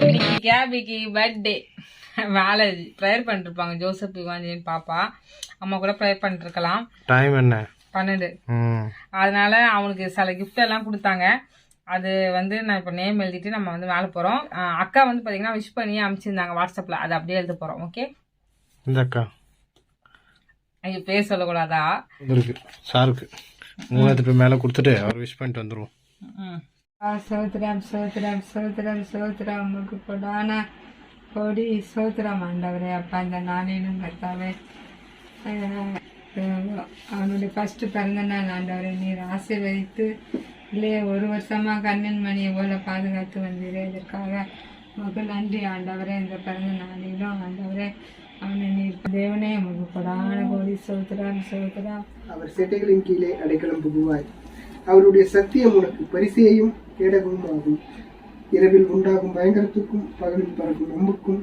இன்னைக்கு கேபிக்கு பர்த்டே வேலை ப்ரேயர் பண்ணிருப்பாங்க ஜோசப் இவாஞ்சின்னு பாப்பா. அம்மா கூட ப்ரேயர் பண்ணிருக்கலாம் டைம் என்ன? பன்னெண்டு. அதனால அவனுக்கு சில gift எல்லாம் கொடுத்தாங்க. அது வந்து நான் இப்போ நேம் எழுதிட்டு நம்ம வந்து மேலே போகிறோம் அக்கா வந்து பார்த்தீங்கன்னா விஷ் பண்ணி அனுப்பிச்சிருந்தாங்க வாட்ஸ்அப்பில் அதை அப்படியே எழுத போகிறோம் ஓகே இந்த அக்கா. ஐயோ பேர் சொல்லக்கூடாதா? இருக்கு. சாருக்கு. மூணாயிரத்து போய் மேலே கொடுத்துட்டு அவர் விஷ் பண்ணிட்டு வந்துருவோம். ம். சோத்ரம் சோத்ரம் சோத்ரம் சோத்ரம் உமக்கு கொடான கொடி சோத்ரம் ஆண்டவரே அப்பா இந்த நாளிலும் அஹ், அவனுடைய ஃபர்ஸ்ட் பிறந்த நாள் ஆண்டவரை நீர் ஆசீர்வதித்து இல்லையே ஒரு வருஷமா கண்ணன் மணியை போல பாதுகாத்து வந்தீரே இதற்காக உமக்கு நன்றி ஆண்டவரே இந்த பிறந்த நாளிலும் ஆண்டவரே அவனை நீர் தேவனே உமக்கு கொடான கோடி சோத்ரம் சோத்ரம் அவர் செட்டைகளின் கீழே அடைக்கலம் புகுவாய். அவருடைய சத்தியம் உனக்கு பரிசையும் கேடகமும் ஆகும் இரவில் உண்டாகும் பயங்கரத்துக்கும் பகலில் பறக்கும் நம்புக்கும்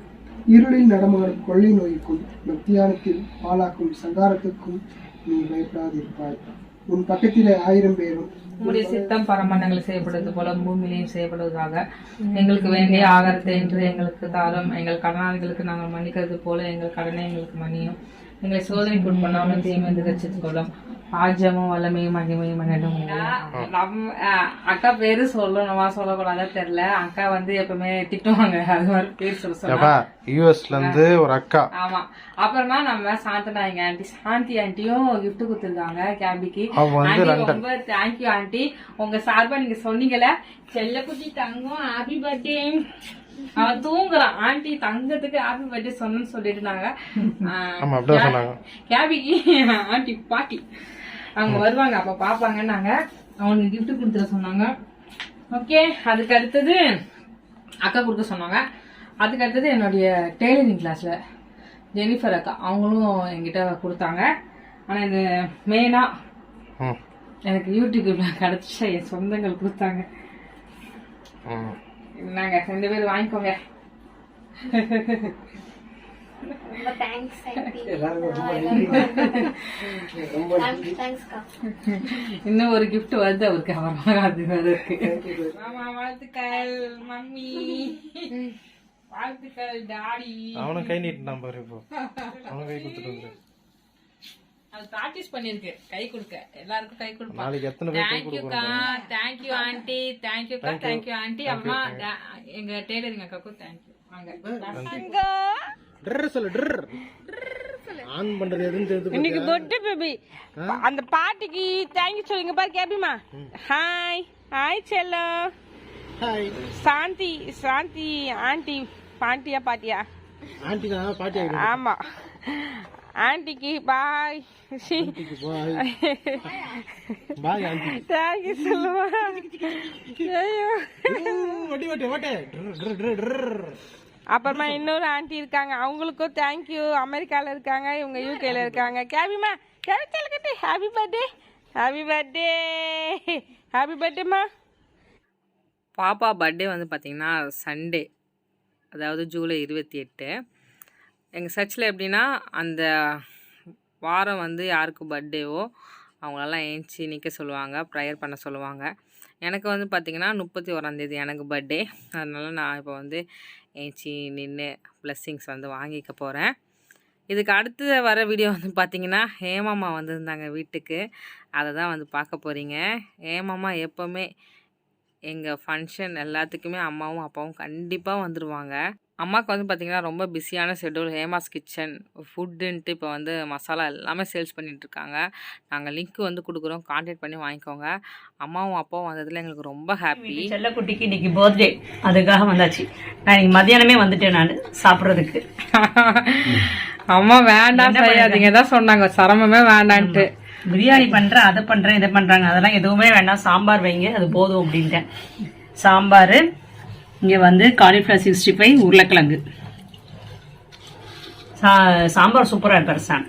இருளில் நடமாடும் கொள்ளை நோய்க்கும் மத்தியானத்தில் பாலாக்கும் சங்காரத்துக்கும் நீ பயப்படாதிருப்பாய். உன் பக்கத்திலே ஆயிரம் பேரும் உங்களுடைய சித்தம் பரமண்டங்கள் செய்யப்படுவது போல பூமியிலையும் செய்யப்படுவதாக எங்களுக்கு வேண்டிய ஆகாரத்தை என்று எங்களுக்கு தாரும். எங்கள் கடனாளிகளுக்கு நாங்கள் மன்னிக்கிறது போல எங்கள் கடனை எங்களுக்கு மன்னியும். எங்களை சோதனைக்கு உட்பண்ணாமல் தீமைந்து ரசித்துக் கொள்ளும். ஆஜமும் வல்லமையும் மகிமையும் அக்கா பேரு சொல்லணுமா சொல்லக்கூடாதா தெரியல. அக்கா வந்து எப்பவுமே திட்டுவாங்க. அது மாதிரி பேர் சொல்ல யூஎஸ்ல இருந்து ஒரு அக்கா. ஆமா. அப்புறமா நம்ம சாந்தனா எங்க ஆண்டி சாந்தி ஆண்டியும் gift கொடுத்துருக்காங்க கேபிக்கு. ரொம்ப தேங்க்யூ ஆண்டி. உங்க சார்பா நீங்க சொன்னீங்கல்ல. செல்லக்குட்டி தங்கம் ஹாப்பி பர்த்டே அவன் தூங்குறான். ஆண்டி தங்கத்துக்கு ஹாப்பி பர்த்டே சொன்னு சொல்லிட்டு நாங்க ஆமா அப்படிதான் சொன்னாங்க. கேபிக்கு ஆண்டி பாட்டி. அவங்க வருவாங்க அப்ப பாப்பாங்கன்னாங்க. அவனுக்கு gift கொடுத்துட சொன்னாங்க. ஓகே அதுக்கு அடுத்தது அக்கா கொடுக்க சொன்னாங்க. அதுக்கு அடுத்தது என்னுடைய டெய்லரிங் கிளாஸ்ல ஜெனிஃபர் அக்கா. அவங்களும் என்கிட்ட கொடுத்தாங்க. ஆனா இந்த மெயினா எனக்கு யூடியூப்ல கிடைச்ச என் சொந்தங்கள் கொடுத்தாங்க. ம் நாங்க ரெண்டு பேரும் வாங்கிக்கோங்க. ரொம்ப தேங்க்ஸ் எல்லாரும் ரொம்ப நன்றி. தேங்க்ஸ்க்கா இன்னும் ஒரு gift வருது அவருக்கு. அப்புறமா அது அதற்கு மாமா வாழ்த்துக்கள் மம்மி. வாழ்த்துக்கள் டாடி. அவனும் கை நீட்டான் பாரு இப்போ. அவனும் கை கொடுத்துட்டு அது பிராக்டிஸ் பண்ணிருக்கு கை கொடுக்க. எல்லாருக்கும் கை கொடுப்பா நாளைக்கு எத்தனை பேர் கை தேங்க்யூக்கா தேங்க்யூ ஆண்டி தேங்க்யூக்கா தேங்க்யூ ஆண்டி அம்மா da- எங்க டெய்லரிங் அக்காக்கும் தேங்க்யூ வாங்க. ட்ர் சொல்லு ட்ர் ஆன் பண்றது எதுன்னு தெரிஞ்சு இன்னைக்கு பொட்டு பேபி அந்த பாட்டிக்கு தேங்க்யூ சொல்லுங்க பாரு கேபிமா ஹாய் ஹாய் செல்லம். ஹாய் சாந்தி சாந்தி ஆண்டி பாண்டியா பாட்டியா? ஆண்டி நான் பாட்டி ஆகிடுவேன் ஆமா. ஆண்டிக்கு பாய் பாய் ஆண்டி. தேங்க்யூ சொல்லுவா ஐயோ. வட்டி வட்டி வட்டே அப்புறமா இன்னொரு ஆண்டி இருக்காங்க. அவங்களுக்கும் தேங்க்யூ அமெரிக்கால இருக்காங்க இவங்க யூகேல இருக்காங்க. கேபிமா கேபி செல்லக்கட்டு happy birthday happy birthday happy பர்த்டேம்மா பாப்பா பர்த்டே வந்து பார்த்தீங்கன்னா சண்டே அதாவது ஜூலை இருபத்தி எட்டு. எங்கள் சர்ச்சில் எப்படின்னா அந்த வாரம் வந்து யாருக்கு பர்த்டேவோ அவங்களெல்லாம் ஏஞ்சி நிற்க சொல்லுவாங்க ப்ரேயர் பண்ண சொல்லுவாங்க. எனக்கு வந்து பார்த்திங்கன்னா முப்பத்தி ஓராந்தேதி எனக்கு பர்த்டே அதனால் நான் இப்போ வந்து ஏச்சி நின்று ப்ளஸ்ஸிங்ஸ் வந்து வாங்கிக்க போகிறேன் இதுக்கு அடுத்து வர வீடியோ வந்து பார்த்தீங்கன்னா ஹேமாமா வந்திருந்தாங்க வீட்டுக்கு. அதை தான் வந்து பார்க்க போகிறீங்க ஹேமாமா எப்போவுமே எங்கள் ஃபங்க்ஷன் எல்லாத்துக்குமே அம்மாவும் அப்பாவும் கண்டிப்பாக வந்துடுவாங்க அம்மாவுக்கு வந்து பார்த்திங்கன்னா ரொம்ப பிஸியான ஷெட்யூல். ஹேமாஸ் கிச்சன் ஃபுட்டுன்ட்டு இப்போ வந்து மசாலா எல்லாமே சேல்ஸ் பண்ணிகிட்ருக்காங்க நாங்கள் லிங்க் வந்து கொடுக்குறோம். கான்டாக்ட் பண்ணி வாங்கிக்கோங்க. அம்மாவும் அப்பாவும் வந்ததில் எங்களுக்கு ரொம்ப ஹாப்பி. செல்லக்குட்டிக்கு இன்னைக்கு பர்த்டே. அதுக்காக வந்தாச்சு. நான் இன்னைக்கு மத்தியானமே வந்துட்டேன் நான் சாப்பிட்றதுக்கு. அம்மா வேண்டாம் செய்யாதீங்க தான் சொன்னாங்க. சிரமமே வேண்டான்ட்டு. பிரியாணி பண்றேன் அதை பண்றேன் இதை பண்றாங்க. அதெல்லாம் எதுவுமே வேண்டாம். சாம்பார் வைங்க அது போதும் அப்படின்ட்டேன். சாம்பார் இங்க வந்து காலிஃப்ளவர் சிக்ஸ்டி ஃபைவ் உருளைக்கிழங்கு. சா- சாம்பார் சூப்பரா இருப்பார் சாம்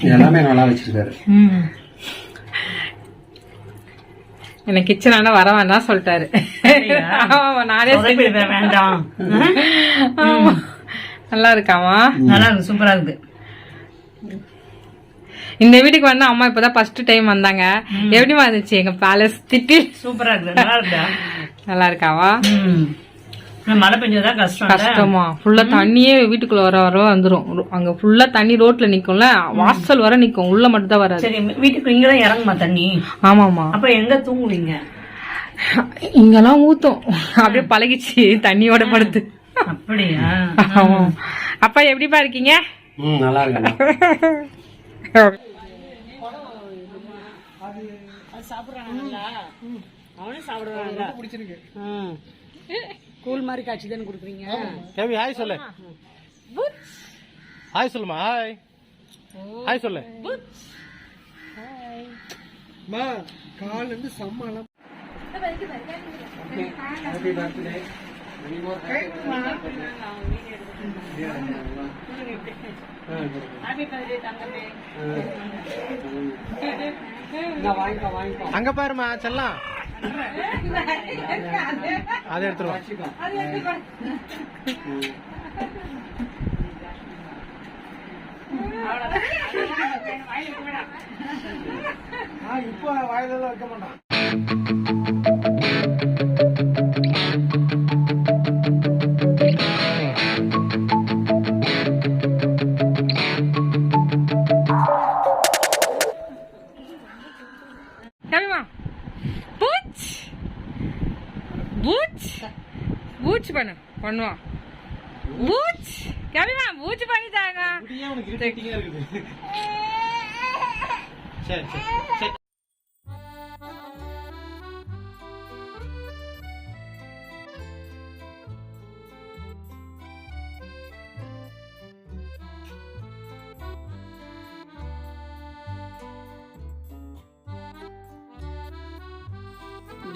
எல்லாமே நல்லா வச்சிருக்காரு. என்ன கிச்சன் ஆனா வர வேண்டாம் சொல்லிட்டாரு. ஆமா, நானே வேண்டாம். நல்லா இருக்காமா நல்லா இருக்கு சூப்பரா இருக்கு. இந்த வீட்டுக்கு வந்து அம்மா இப்பதான் ஃபர்ஸ்ட் டைம் வந்தாங்க. எப்படிமா இருந்துச்சு? எங்க பேலஸ் திட்டி? சூப்பரா இருக்கு நல்லா இருக்கா? நல்லா இருக்காவா? மழை கஷ்டம்? கஷ்டமா ஃபுல்லா தண்ணியே வீட்டுக்குள்ள வர வர வந்துரும். அங்க ஃபுல்லா தண்ணி ரோட்ல நிக்கும்ல வாசல் வர நிக்கும். உள்ள மட்டும் தான் வராது. சரி வீட்டுக்கு இங்கதான் இறங்குமா தண்ணி? ஆமாமா அப்ப எங்க தூங்குவீங்க? இங்கெல்லாம் ஊத்தும். அப்படியே பழகிச்சு தண்ணியோட படுத்து. அப்படியா? ஆமா. அப்பா எப்படிப்பா இருக்கீங்க? ம் நல்லா இருக்கேன் கூல் மாதிரி காட்சி தானே கொடுக்குறீங்க? கேவி ஹாய் சொல்லு. ஹாய் சொல்லுமா ஹாய் ஹாய் சொல்லு. மா கால் இருந்து சம்மாளம் அங்க பாருமா செல்லாம். அதை எடுத்துருவோம் இப்போ வாயிலெல்லாம் வைக்க மாட்டான்.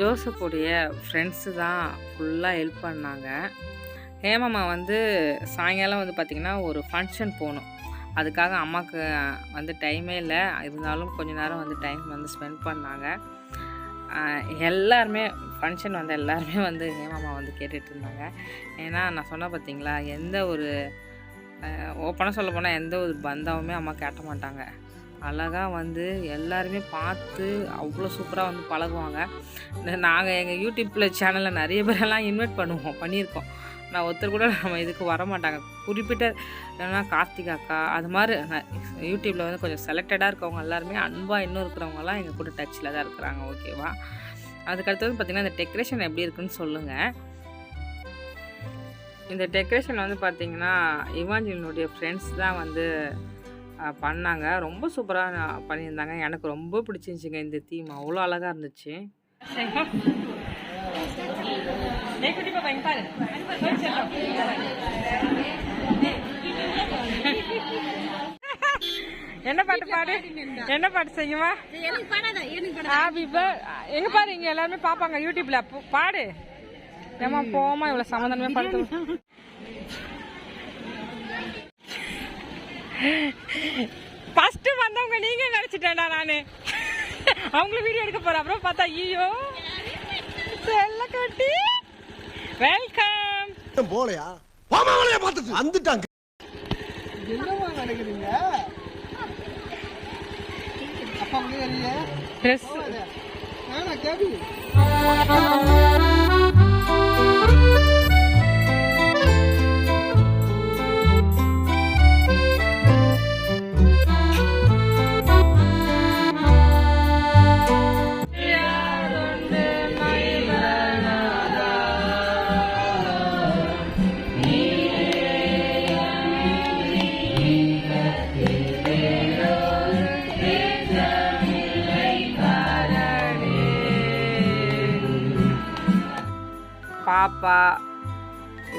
ஜோசப்புடைய ஃப்ரெண்ட்ஸு தான் ஃபுல்லாக ஹெல்ப் பண்ணாங்க. ஹேமம்மா வந்து சாயங்காலம் வந்து பார்த்திங்கன்னா ஒரு ஃபங்க்ஷன் போகணும். அதுக்காக அம்மாவுக்கு வந்து டைமே இல்லை. இருந்தாலும் கொஞ்ச நேரம் வந்து டைம் வந்து ஸ்பெண்ட் பண்ணாங்க. எல்லாருமே ஃபங்க்ஷன் வந்து எல்லாருமே வந்து ஹேமம்மா வந்து கேட்டுட்டு இருந்தாங்க. ஏன்னா நான் சொன்னேன் பார்த்தீங்களா எந்த ஒரு ஓப்பனாக சொல்ல போனால் எந்த ஒரு பந்தாவுமே அம்மா கேட்ட மாட்டாங்க. அழகாக வந்து எல்லாருமே பார்த்து அவ்வளோ சூப்பராக வந்து பழகுவாங்க. நாங்கள் எங்கள் யூடியூப்பில் சேனலில் நிறைய பேரெல்லாம் இன்வைட் பண்ணுவோம் பண்ணியிருக்கோம். நான் ஒருத்தர் கூட நம்ம இதுக்கு வர மாட்டாங்க குறிப்பிட்ட இல்லைன்னா கார்த்திக் அக்கா அது மாதிரி யூடியூப்பில் வந்து கொஞ்சம் செலக்டடாக இருக்கவங்க எல்லாருமே அன்பாக இன்னும் இருக்கிறவங்கலாம் எங்கள் கூட டச்சில் தான் இருக்கிறாங்க ஓகேவா அதுக்கடுத்தது பார்த்திங்கன்னா இந்த டெக்கரேஷன் எப்படி இருக்குன்னு சொல்லுங்கள் இந்த டெக்கரேஷன் வந்து பார்த்திங்கன்னா இவாஞ்சலினுடைய ஃப்ரெண்ட்ஸ் தான் வந்து பண்ணாங்க. ரொம்ப சூப்பராக பண்ணியிருந்தாங்க. எனக்கு ரொம்ப பிடிச்சிருந்துச்சிங்க இந்த தீம் அவ்வளோ அழகாக இருந்துச்சு. என்ன பாட்டு பாடு? என்ன பாட்டு செய்யுமா? எங்க பாரு இங்க எல்லாருமே பாப்பாங்க யூடியூப்ல பாடு. ஏமா போமா இவ்வளவு சமாதானமே படுத்து ஃபர்ஸ்ட் வந்தவங்க நீங்க நினைச்சிட்டேன்டா நானு. அவங்களும் வீடியோ எடுக்க போறேன். அப்புறம் பார்த்தா ஐயோ. செல்ல கட்டி. வெல்கம் போலையா பாமாவளைய பார்த்துட்டு. வந்துட்டாங்க. என்னவா நினைக்கிறீங்க? அப்பா வரீங்க ட்ரெஸ் நானா கேபி. பாப்பா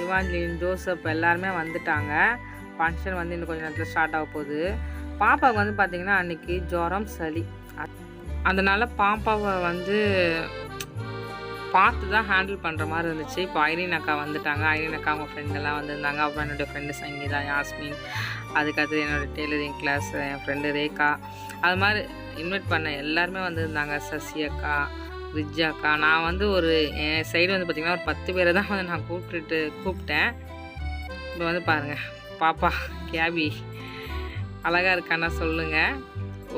இவாஞ்சலின் ஜோசப் எல்லாருமே வந்துட்டாங்க. ஃபங்க்ஷன் வந்து இன்னும் கொஞ்சம் நேரத்தில் ஸ்டார்ட் ஆக போகுது. பாப்பாவுக்கு வந்து பார்த்திங்கன்னா அன்றைக்கி ஜுரம் சளி. அதனால் பாப்பாவை வந்து பார்த்து தான் ஹேண்டில் பண்ணுற மாதிரி இருந்துச்சு. இப்போ ஐரின் அக்கா வந்துட்டாங்க. ஐரின் அக்கா அவங்க ஃப்ரெண்டெல்லாம் வந்திருந்தாங்க. அப்புறம் என்னுடைய ஃப்ரெண்டு சங்கீதா யாஸ்மின் அதுக்கடுத்து என்னோடய டெய்லரிங் கிளாஸ் என் ஃப்ரெண்டு ரேகா. அது மாதிரி இன்வைட் பண்ண எல்லாருமே வந்திருந்தாங்க. சசி அக்கா ரிஜாக்கா நான் வந்து ஒரு என் சைடு வந்து பார்த்திங்கன்னா ஒரு பத்து பேரை தான் வந்து நான் கூப்பிட்டுட்டு கூப்பிட்டேன். இப்போ வந்து பாருங்கள் பாப்பா கேபி அழகாக இருக்கான்னா சொல்லுங்கள்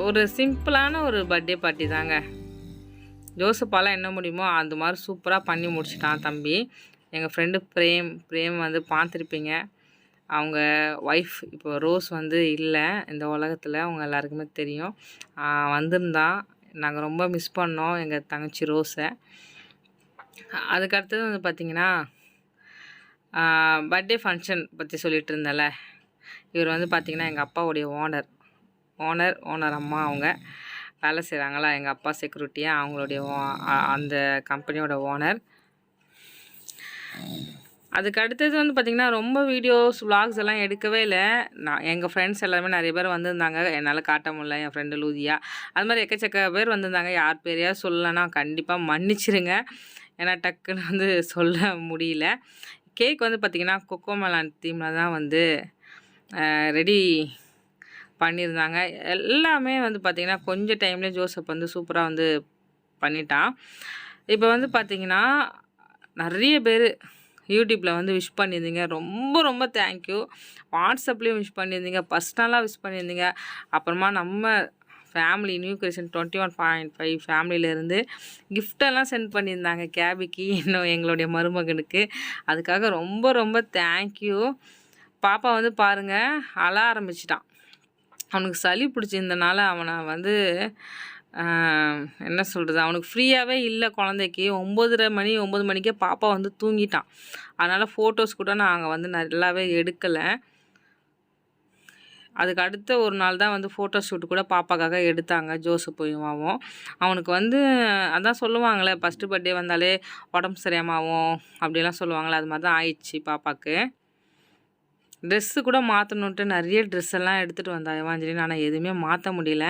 ஒரு சிம்பிளான ஒரு பர்த்டே பார்ட்டி தாங்க. ஜோசப்பாலாம் என்ன முடியுமோ அந்த மாதிரி சூப்பராக பண்ணி முடிச்சிட்டான் தம்பி. எங்கள் ஃப்ரெண்டு பிரேம் பிரேம் வந்து பார்த்துருப்பீங்க. அவங்க ஒய்ஃப் இப்போ ரோஸ் வந்து இல்லை இந்த உலகத்தில் அவங்க எல்லாருக்குமே தெரியும். வந்திருந்தான். நாங்கள் ரொம்ப மிஸ் பண்ணோம் எங்கள் தங்கச்சி ரோஸை. அதுக்கு அடுத்தது வந்து பார்த்திங்கன்னா பர்த்டே ஃபங்க்ஷன் பற்றி சொல்லிகிட்டு இருந்தேன்ல. இவர் வந்து பார்த்திங்கன்னா எங்கள் அப்பாவுடைய ஓனர் ஓனர் ஓனர் அம்மா அவங்க. வேலை செய்கிறாங்களா எங்கள் அப்பா செக்யூரிட்டியாக அவங்களுடைய ஓ- அ- அந்த கம்பெனியோட ஓனர் அதுக்கு அடுத்தது வந்து பார்த்திங்கன்னா ரொம்ப வீடியோஸ் vlogs எல்லாம் எடுக்கவே இல்லை. நான் எங்கள் ஃப்ரெண்ட்ஸ் எல்லாருமே நிறைய பேர் வந்திருந்தாங்க. என்னால் காட்ட முடியல என் ஃப்ரெண்டு லூதியா. அது மாதிரி எக்கச்சக்க பேர் வந்திருந்தாங்க. யார் பேரையா சொல்லலைன்னா கண்டிப்பாக மன்னிச்சிருங்க. ஏன்னா டக்குன்னு வந்து சொல்ல முடியல. கேக் வந்து பார்த்திங்கன்னா கொக்கோமலான் தீமில் தான் வந்து ரெடி பண்ணியிருந்தாங்க எல்லாமே வந்து பார்த்திங்கன்னா கொஞ்சம் டைம்லேயே ஜோசப் வந்து சூப்பராக வந்து பண்ணிட்டான். இப்போ வந்து பார்த்திங்கன்னா நிறைய பேர் யூடியூப்பில் வந்து விஷ் பண்ணியிருந்தீங்க. ரொம்ப ரொம்ப தேங்க்யூ வாட்ஸ்அப்லேயும் விஷ் பண்ணியிருந்தீங்க. பர்சனலாக விஷ் பண்ணியிருந்தீங்க. அப்புறமா நம்ம family new creation twenty one point five ஃபேமிலியிலேருந்து கிஃப்டெல்லாம் சென்ட் பண்ணியிருந்தாங்க கேபிக்கு இன்னும் எங்களுடைய மருமகனுக்கு. அதுக்காக ரொம்ப ரொம்ப தேங்க்யூ பாப்பா வந்து பாருங்கள் அழ ஆரம்பிச்சிட்டான். அவனுக்கு சளி பிடிச்சிருந்தனால அவனை வந்து என்ன சொல்கிறது அவனுக்கு ஃப்ரீயாகவே இல்லை குழந்தைக்கு. ஒம்பதரை மணி ஒம்பது மணிக்கே பாப்பா வந்து தூங்கிட்டான். அதனால் ஃபோட்டோஸ் கூட நாங்கள் வந்து நல்லாவே எடுக்கலை. அதுக்கு அடுத்த ஒரு நாள் தான் வந்து ஃபோட்டோ ஷூட் கூட பாப்பாக்காக எடுத்தாங்க ஜோசப் இவாவும் அவனுக்கு வந்து அதான் சொல்லுவாங்களே ஃபஸ்ட்டு பர்த்டே வந்தாலே உடம்பு சரியாமாவும் அப்படிலாம் சொல்லுவாங்களே அது மாதிரி தான் ஆயிடுச்சு பாப்பாவுக்கு ட்ரெஸ்ஸு கூட மாற்றணுன்ட்டு நிறைய ட்ரெஸ் எல்லாம் எடுத்துகிட்டு வந்தான் இவாஞ்சலின் ஆனால் எதுவுமே மாற்ற முடியல.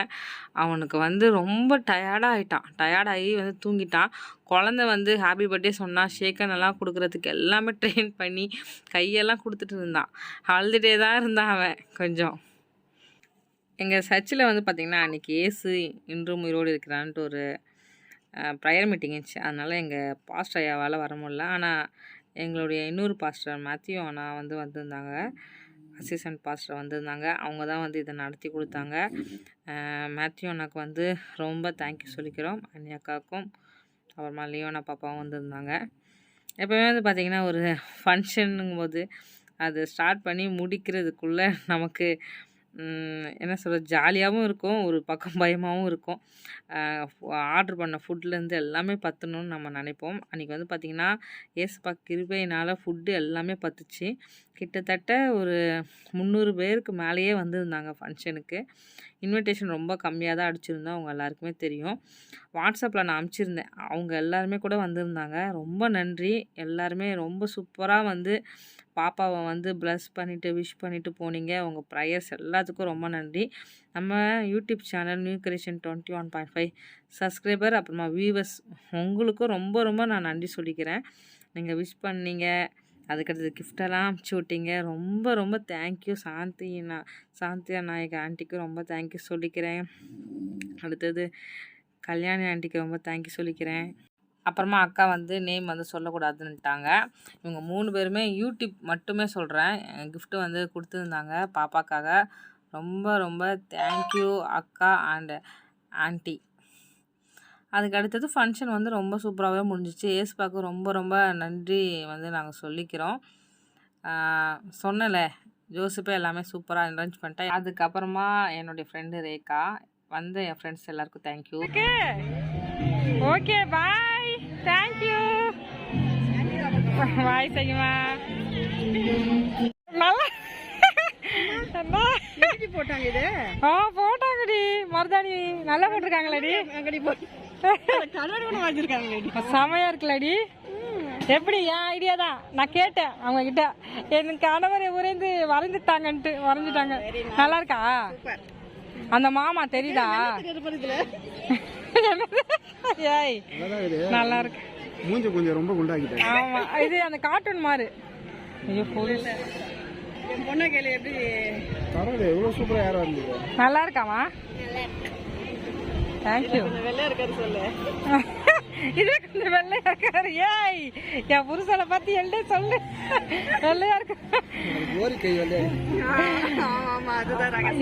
அவனுக்கு வந்து ரொம்ப டயர்டாகிட்டான் டயர்டாகி வந்து தூங்கிட்டான். குழந்த வந்து ஹாப்பி பர்த்டே சொன்னால் ஷேக்கன் எல்லாம் கொடுக்குறதுக்கு எல்லாமே ட்ரெயின் பண்ணி கையெல்லாம் கொடுத்துட்டு இருந்தான். அழுதுகிட்டே தான் இருந்தான் அவன் கொஞ்சம். எங்கள் சர்ச்சில் வந்து பார்த்திங்கன்னா அன்றைக்கி ஏசு இன்றும் உயிரோடு இருக்கிறான்ட்டு ஒரு ப்ரையர் மீட்டிங் இருந்துச்சு. அதனால் எங்கள் பாஸ்ட் ஐயாவால் வர முடியல. ஆனால் எங்களுடைய இன்னொரு பாஸ்டர் மேத்யூ அண்ணா வந்து வந்திருந்தாங்க. அசிஸ்டன்ட் பாஸ்டர் வந்திருந்தாங்க. அவங்க தான் வந்து இதை நடத்தி கொடுத்தாங்க. மேத்யூ அண்ணாக்கு வந்து ரொம்ப தேங்க்யூ சொல்லிக்கிறோம். அண்ணி அக்காவுக்கும் அப்புறமா லியோனா பாப்பாவும் வந்திருந்தாங்க. எப்போவுமே வந்து பார்த்திங்கன்னா ஒரு ஃபங்க்ஷனுங்கும் போது அது ஸ்டார்ட் பண்ணி முடிக்கிறதுக்குள்ளே நமக்கு என்ன சொல்கிறது ஜாலியாகவும் இருக்கும் ஒரு பக்கம் பயமாகவும் இருக்கும். ஆர்டர் பண்ண ஃபுட்லேருந்து எல்லாமே பற்றணும்னு நம்ம நினைப்போம். அன்றைக்கி வந்து பார்த்திங்கன்னா ஏசுப்பா கிருபையினால் ஃபுட்டு எல்லாமே பத்துச்சு. கிட்டத்தட்ட ஒரு முந்நூறு பேருக்கு மேலேயே வந்திருந்தாங்க ஃபங்க்ஷனுக்கு. இன்விடேஷன் ரொம்ப கம்மியாக தான் அடிச்சிருந்தோம் அவங்க எல்லாருக்குமே தெரியும். வாட்ஸ்அப்பில் நான் அனுப்பிச்சிருந்தேன் அவங்க எல்லாருமே கூட வந்திருந்தாங்க. ரொம்ப நன்றி. எல்லாருமே ரொம்ப சூப்பராக வந்து பாப்பாவை வந்து ப்ளஸ் பண்ணிவிட்டு விஷ் பண்ணிவிட்டு போனீங்க. உங்கள் ப்ரையர்ஸ் எல்லாத்துக்கும் ரொம்ப நன்றி. நம்ம YouTube channel new creation twenty one point five subscriber அப்புறமா வியூவர்ஸ் உங்களுக்கும் ரொம்ப ரொம்ப நான் நன்றி சொல்லிக்கிறேன். நீங்கள் விஷ் பண்ணீங்க. அதுக்கடுத்து கிஃப்டெல்லாம் அனுப்பிச்சி விட்டீங்க. ரொம்ப ரொம்ப தேங்க்யூ சாந்தி நான் சாந்தியா நாயக் ஆண்டிக்கு ரொம்ப தேங்க்யூ சொல்லிக்கிறேன். அடுத்தது கல்யாணி ஆண்டிக்கு ரொம்ப தேங்க்யூ சொல்லிக்கிறேன். அப்புறமா அக்கா வந்து நேம் வந்து சொல்லக்கூடாதுன்னுட்டாங்க. இவங்க மூணு பேருமே யூடியூப் மட்டுமே சொல்கிறேன் கிஃப்ட்டு வந்து கொடுத்துருந்தாங்க பாப்பாக்காக. ரொம்ப ரொம்ப தேங்க்யூ அக்கா அண்டு ஆன்ட்டி அதுக்கு அடுத்தது ஃபங்க்ஷன் வந்து ரொம்ப சூப்பராகவே முடிஞ்சிச்சு. ஏசுபாக்கு ரொம்ப ரொம்ப நன்றி வந்து நாங்கள் சொல்லிக்கிறோம். சொன்னலை சொன்னல ஜோசப்பே எல்லாமே சூப்பராக அரேஞ்ச் பண்ணிட்டேன் அதுக்கப்புறமா என்னுடைய ஃப்ரெண்டு ரேகா. வந்த என் ஃப்ரெண்ட்ஸ் எல்லாருக்கும் thank you okay bye thank you bye செய்யுமா போட்டாங்கடி. மருதாணி நல்லா போட்டிருக்காங்களடி. செமையா இருக்குல்லடி. எப்படி என் ஐடியா தான். நான் கேட்டேன் அவங்க கிட்ட என் கணவரை உறைந்து வரைஞ்சிட்டாங்கன்ட்டு வரைஞ்சிட்டாங்க. நல்லா இருக்கா? அந்த மாமா தெரியுதா? ஏய் நல்லா இருக்கு மூஞ்சி கொஞ்சம் ரொம்ப குண்டாக்கிட்டேன் ஆமா. இது அந்த கார்ட்டூன் மாதிரி ஐயோ போலீஸ் பரவாயில்ல எவ்வளோ சூப்பராக யாரும் இருந்தது நல்லா இருக்காமா தேங்க்யூ இதே கொஞ்சம் வெள்ளையா இருக்காரு. ஏய் என் புருஷனை பார்த்து எல்டே சொல்லு. வெள்ளையா இருக்கு.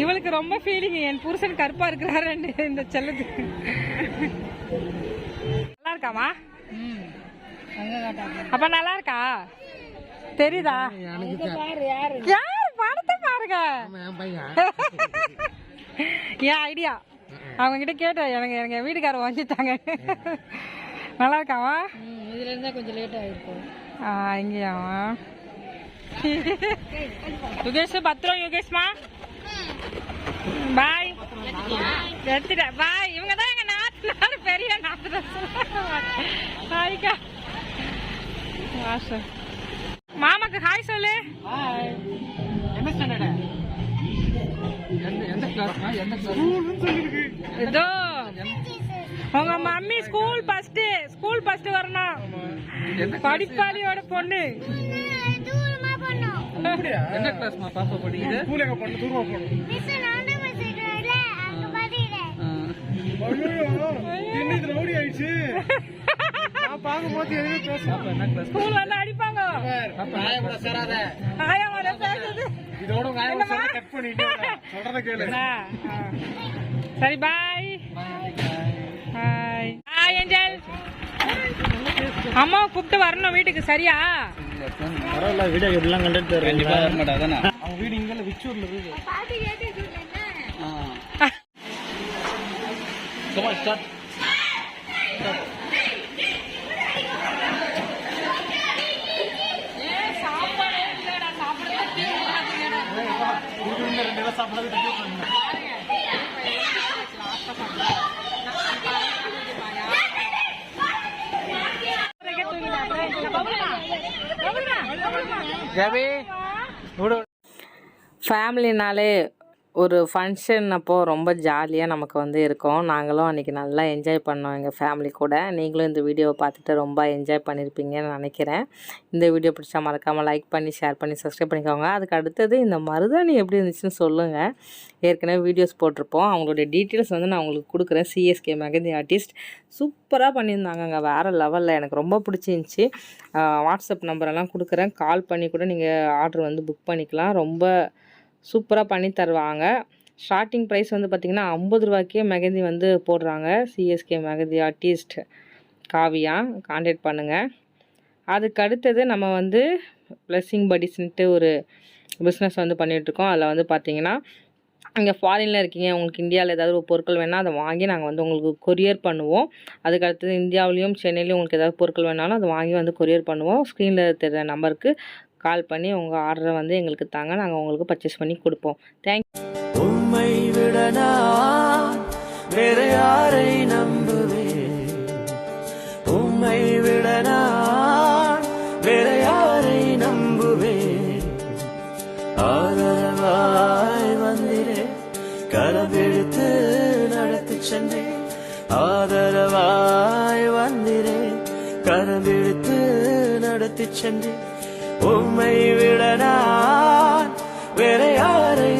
இவளுக்கு ரொம்ப ஃபீலிங் என் புருஷன் கருப்பா இருக்கிறாரு இந்த செல்லத்துக்கு நல்லா இருக்காமா அப்ப நல்லா இருக்கா? தெரியுதா? யாரு? படத்தை பாருங்க. என் ஐடியா அவங்க கிட்ட கேட்டேன். எனக்கு எனக்கு என் வீட்டுக்காரர் வந்துட்டாங்க நல்லா இருக்காவா இதுல இருந்தா கொஞ்சம் லேட் ஆயிருக்கும். ஆ இங்கேயாவா யுகேஷ் பத்திரம் யுகேஷ்மா? பாய். எடுத்துட்டேன் பாய். இவங்க தான் எங்க நாடு பெரிய நாட்டு பாய்க்கா. வாசம் மாமாக்கு ஹாய் சொல்லு. என்ன ஸ்டாண்டர்ட் எந்த கிளாஸ்மா எந்த கிளாஸ் இதோ உங்க mummy school first school first வரணும். படிப்பாளியோட பொண்ணு. எந்த கிளாஸ்மா பாப்பா படிக்குது? ஸ்கூல் எங்க பண்ணு? தூரமா போணும் மிஸ் நானே அங்க பாத்தீங்க இன்னைக்கு ரவுடி ஆயிடுச்சு? நான் பாக்கும்போது எதுவுமே பேசலாம் என்ன கிளாஸ் ஸ்கூல் வந்து அடிப்பாங்க. பாப்பா ஆயா கூட சேராத. ஆயா வர பேசுது இதோட ஆயா சொல்ல கட் பண்ணிட்டு சொல்றத கேளு. சரி பாய் பாய் பாய் ஏஞ்சல். அம்மா கூப்பிட்டு வரணும் வீட்டுக்கு சரியா? பரவாயில்ல வீடியோ எப்படிலாம் கண்டுட்டு அவங்க வீடு இங்க விச்சூர்ல இருக்கு பாட்டு கேட்டு ஃபேமிலினாலே ஒரு ஃபங்க்ஷன் அப்போது ரொம்ப ஜாலியாக நமக்கு வந்து இருக்கும். நாங்களும் அன்றைக்கி நல்லா என்ஜாய் பண்ணோம் எங்கள் ஃபேமிலி கூட. நீங்களும் இந்த வீடியோவை பார்த்துட்டு ரொம்ப என்ஜாய் பண்ணியிருப்பீங்கன்னு நினைக்கிறேன். இந்த வீடியோ பிடிச்சா மறக்காமல் லைக் பண்ணி ஷேர் பண்ணி சப்ஸ்கிரைப் பண்ணிக்கோங்க. அதுக்கு அடுத்தது இந்த மருதாணி எப்படி இருந்துச்சுன்னு சொல்லுங்கள் ஏற்கனவே வீடியோஸ் போட்டிருப்போம். அவங்களுடைய டீட்டெயில்ஸ் வந்து நான் உங்களுக்கு கொடுக்குறேன். சிஎஸ்கே மெகந்தி ஆர்டிஸ்ட் சூப்பராக பண்ணியிருந்தாங்கங்க. வேறு லெவலில் எனக்கு ரொம்ப பிடிச்சிருந்துச்சி. வாட்ஸ்அப் நம்பரெல்லாம் கொடுக்குறேன். கால் பண்ணி கூட நீங்கள் ஆர்டர் வந்து புக் பண்ணிக்கலாம். ரொம்ப சூப்பராக பண்ணி தருவாங்க. ஸ்டார்டிங் ப்ரைஸ் வந்து பார்த்திங்கன்னா ஐம்பது ரூபாய்க்கே மெகந்தி வந்து போடுறாங்க. CSK mehndi artist Kavya contact பண்ணுங்கள் அதுக்கு அடுத்தது நம்ம வந்து ப்ளஸ்ஸிங் படிஸ்ன்ட்டு ஒரு பிஸ்னஸ் வந்து பண்ணிகிட்ருக்கோம் அதில் வந்து பார்த்திங்கன்னா இங்கே ஃபாரினில் இருக்கீங்க உங்களுக்கு இந்தியாவில் ஏதாவது ஒரு பொருட்கள் வேணால் அதை வாங்கி நாங்கள் வந்து உங்களுக்கு கொரியர் பண்ணுவோம். அதுக்கு அடுத்தது இந்தியாவிலையும் சென்னையிலையும் உங்களுக்கு ஏதாவது பொருட்கள் வேணாலும் அதை வாங்கி வந்து கொரியர் பண்ணுவோம். ஸ்க்ரீனில் தெரிகிற நம்பருக்கு கால் பண்ணி உங்கள் ஆர்டரை வந்து எங்களுக்கு தாங்க நாங்கள் உங்களுக்கு பர்ச்சேஸ் பண்ணி கொடுப்போம். தேங்க் உம்மை விட நான் வேற யாரை நம்புவேன்? உண்மை விட நான் வேற யாரை நம்புவேன்? ஆதரவாய் வந்திரே கரவெடுத்து நடத்தி சென்றேன் ஆதரவாய் வந்திரே கரவெடுத்து நடத்தி சென்றேன் உம்மை விட நான் வேற யாரை